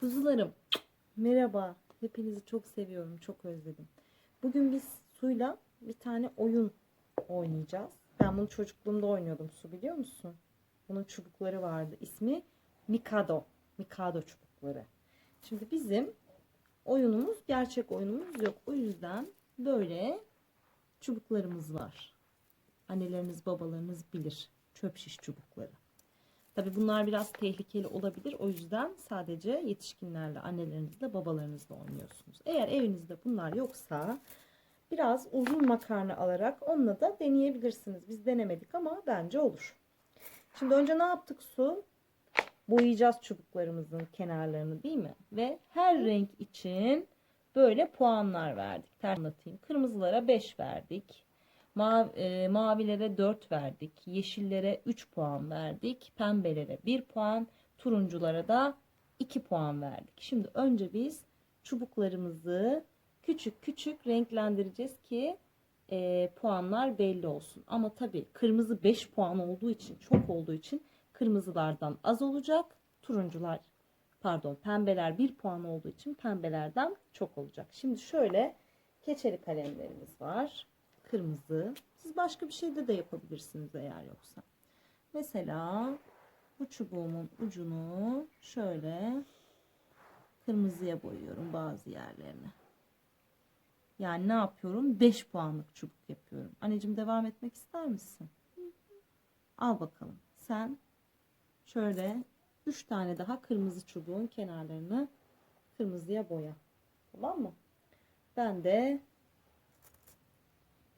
Kuzularım, merhaba. Hepinizi çok seviyorum, çok özledim. Bugün biz suyla bir tane oyun oynayacağız. Ben bunu çocukluğumda oynuyordum su biliyor musun? Bunun çubukları vardı. İsmi Mikado. Mikado çubukları. Şimdi bizim oyunumuz gerçek oyunumuz yok. O yüzden böyle çubuklarımız var. Anneleriniz babalarınız bilir. Çöp şiş çubukları. Tabii bunlar biraz tehlikeli olabilir. O yüzden sadece yetişkinlerle, annelerinizle, babalarınızla oynuyorsunuz. Eğer evinizde bunlar yoksa biraz uzun makarna alarak onunla da deneyebilirsiniz. Biz denemedik ama bence olur. Şimdi önce ne yaptık su? Boyayacağız çubuklarımızın kenarlarını değil mi? Ve her renk için böyle puanlar verdik. Ters anlatayım. Kırmızılara 5 verdik. Mav, e, mavilere 4 verdik. Yeşillere 3 puan verdik. Pembelere 1 puan. Turunculara da 2 puan verdik. Şimdi önce biz çubuklarımızı küçük küçük renklendireceğiz ki e, puanlar belli olsun. Ama tabii kırmızı 5 puan olduğu için çok olduğu için kırmızılardan az olacak. Turuncular pardon pembeler 1 puan olduğu için pembelerden çok olacak. Şimdi şöyle keçeli kalemlerimiz var. Kırmızı. Siz başka bir şeyde de yapabilirsiniz eğer yoksa. Mesela bu çubuğumun ucunu şöyle kırmızıya boyuyorum bazı yerlerini. Yani ne yapıyorum? 5 puanlık çubuk yapıyorum. Anneciğim devam etmek ister misin? Al bakalım. Sen şöyle 3 tane daha kırmızı çubuğun kenarlarını kırmızıya boya. Tamam mı? Ben de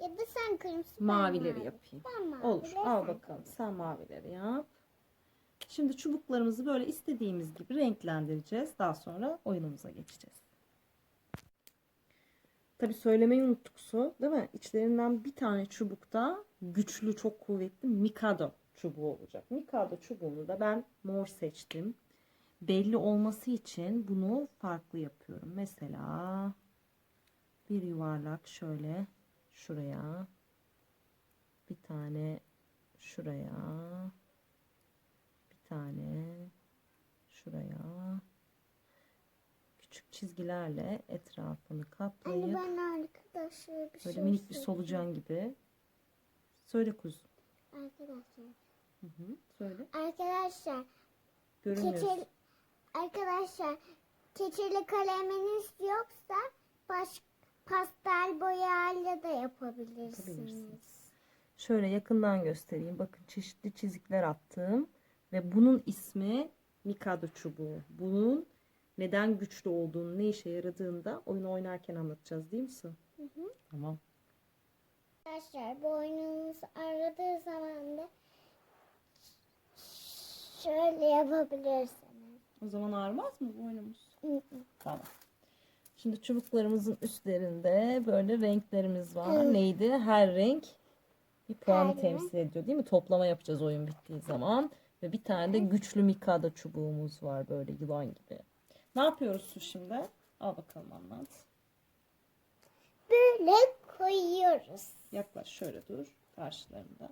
Ya da sen kırmızı mavileri mavi. yapayım. Ben mavi. Olur. Al bakalım. Sen mavileri yap. Şimdi çubuklarımızı böyle istediğimiz gibi renklendireceğiz. Daha sonra oyunumuza geçeceğiz. Tabi söylemeyi unuttuk su, değil mi? İçlerinden bir tane çubukta güçlü, çok kuvvetli Mikado çubuğu olacak. Mikado çubuğunu da ben mor seçtim. Belli olması için bunu farklı yapıyorum. Mesela bir yuvarlak şöyle şuraya bir tane şuraya bir tane şuraya küçük çizgilerle etrafını Anne kaplayıp ben arkadaşlar bir böyle şey minik bir solucan gibi söyle kuzum Arkadaşlar. hı hı, söyle Arkadaşlar. görünmüyorsun Keçeli, arkadaşlar. Keçeli kaleminiz yoksa baş, pastel boyayla da yapabilirsiniz. Yapabilirsiniz. Şöyle yakından göstereyim. Bakın çeşitli çizikler attım. Ve bunun ismi Mikado çubuğu. Bunun neden güçlü olduğunu, ne işe yaradığını da oyun oynarken anlatacağız değil mi Su? Hı hı. Tamam. Arkadaşlar boynunuz aradığı zaman da şöyle yapabilirsiniz. O zaman ağrımaz mı boynumuz? Hı hı. Tamam. Şimdi çubuklarımızın üstlerinde böyle renklerimiz var. Neydi? Her renk bir puanı Her renk. temsil ediyor değil mi? Toplama yapacağız oyun bittiği zaman. Ve bir tane de güçlü Mikado çubuğumuz var böyle yılan gibi. Ne yapıyoruz Su şimdi? Al bakalım anlat. Böyle koyuyoruz. Yaklaş şöyle dur. Karşılarında.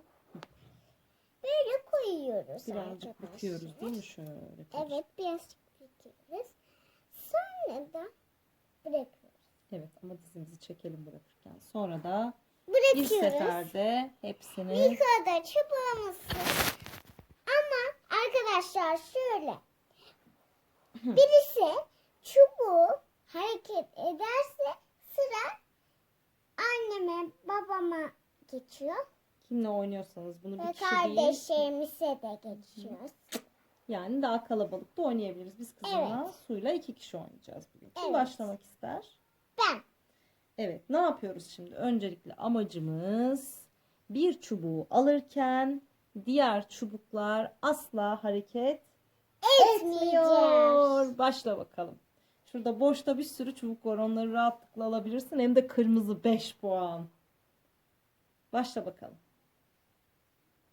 Böyle koyuyoruz Birazcık arkadaşlar. büküyoruz değil mi? Şöyle. Evet birazcık büküyoruz. Sonra da bırakıyoruz. Evet ama dizimizi çekelim bırakırken. Sonra da bir Bırakıyoruz. seferde hepsini Bir kadar çubuğumuz var. Ama arkadaşlar şöyle. Birisi çubuğu hareket ederse sıra anneme babama geçiyor. kimle oynuyorsanız bunu bir Ve kişi değil. kardeşlerimize de geçiyor. Yani daha kalabalık da oynayabiliriz. Biz kızımla suyla iki kişi oynayacağız bugün. Kim Evet. başlamak ister? Ben. Evet ne yapıyoruz şimdi? Öncelikle amacımız bir çubuğu alırken diğer çubuklar asla hareket etmiyor. Başla bakalım. Şurada boşta bir sürü çubuk var. Onları rahatlıkla alabilirsin. Hem de kırmızı 5 puan. Başla bakalım.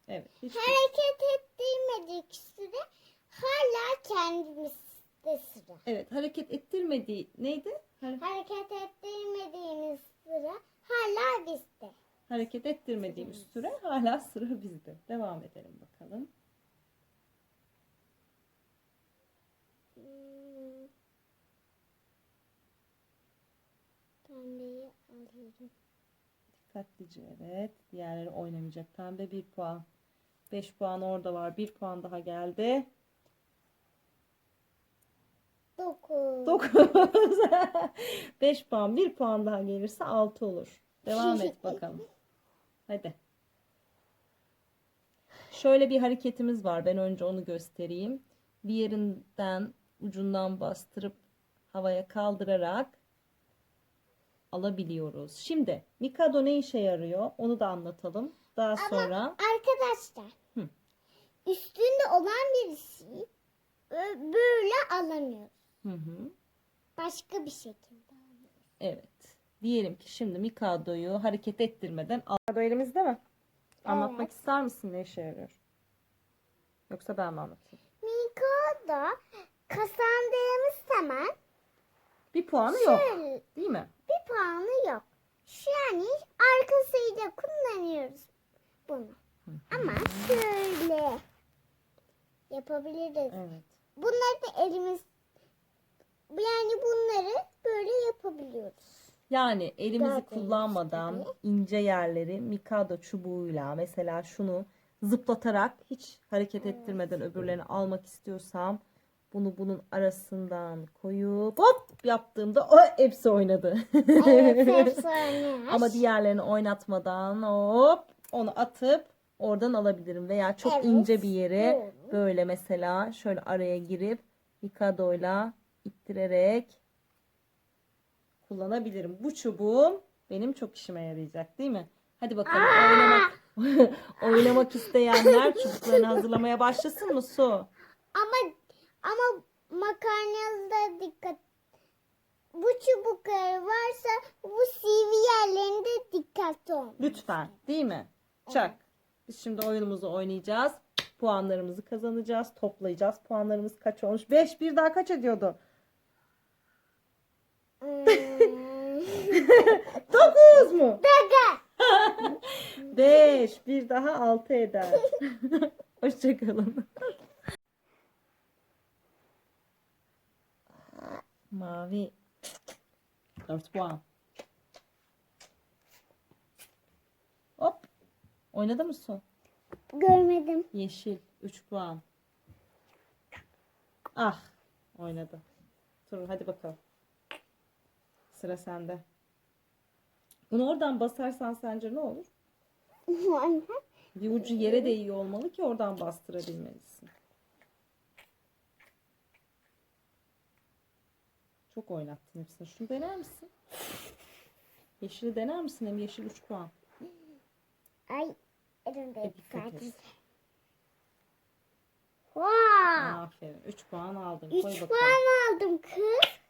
Evet. Hareket ettirmedik süre Hala kendimizde sıra. Evet hareket ettirmediği neydi? Hareket ettirmediğimiz sıra hala bizde. hareket ettirmediğimiz süre hala sıra bizde. Devam edelim bakalım. Hmm. Alıyorum. Dikkatlice evet. Diğerleri oynamayacak. Pembe 1 puan. 5 puan orada var. 1 puan daha geldi. 9. 9. 5 puan. 1 puan daha gelirse 6 olur. Devam et bakalım. Hadi. Şöyle bir hareketimiz var. Ben önce onu göstereyim. Bir yerinden ucundan bastırıp havaya kaldırarak alabiliyoruz. Şimdi Mikado ne işe yarıyor? Onu da anlatalım. Daha sonra Arkadaşlar. Hı. Üstünde olan birisi bö- böyle alamıyor. Hı hı. Başka bir şekilde. Evet. Diyelim ki şimdi Mikado'yu hareket ettirmeden Mikado elimizde mi? Anlatmak ister misin ne işe yarıyor? Yoksa ben mi anlatayım? Miko'da kazandığımız zaman Bir puanı yok, şöyle değil mi? bir puanı yok. Şu yani arkasıyla kullanıyoruz bunu. Ama şöyle yapabiliriz. Evet. Bunları da elimiz yani bunları böyle yapabiliyoruz. Yani elimizi Daha kullanmadan tabii. ince yerleri Mikado çubuğuyla mesela şunu zıplatarak hiç hareket ettirmeden öbürlerini almak istiyorsam bunu bunun arasından koyup hop yaptığımda o hepsi oynadı. Evet, efsane. Ama diğerlerini oynatmadan hop onu atıp oradan alabilirim veya çok Evet, ince bir yere doğru. böyle mesela şöyle araya girip Mikado'yla ittirerek kullanabilirim. Bu çubuğum benim çok işime yarayacak değil mi? Hadi bakalım oynamak oynamak isteyenler çubuklarını hazırlamaya başlasın mı Su? Ama ama makarnada dikkat. Bu çubuklar varsa bu sivri yerlerinde dikkatli olun. Lütfen değil mi? Çak. Biz şimdi oyunumuzu oynayacağız. Puanlarımızı kazanacağız. Toplayacağız. Puanlarımız kaç olmuş? 5 bir daha kaç ediyordu? Hmm. 9 mu? 5 bir daha 6 eder. Hoşçakalın. Mavi 4 puan. Hop. Oynadı mı su? Görmedim. Yeşil 3 puan. Ah oynadı. Dur hadi bakalım. Sıra sende. Bunu oradan basarsan sence ne olur? Bir ucu yere değiyor olmalı ki oradan bastırabilmelisin. Çok oynattın hepsini. Şunu dener misin? Yeşili dener misin? Hem yeşil 3 puan. Ay elimde sadece. Wow. Aferin. 3 puan aldın. 3 Koy bakalım. puan aldım kız.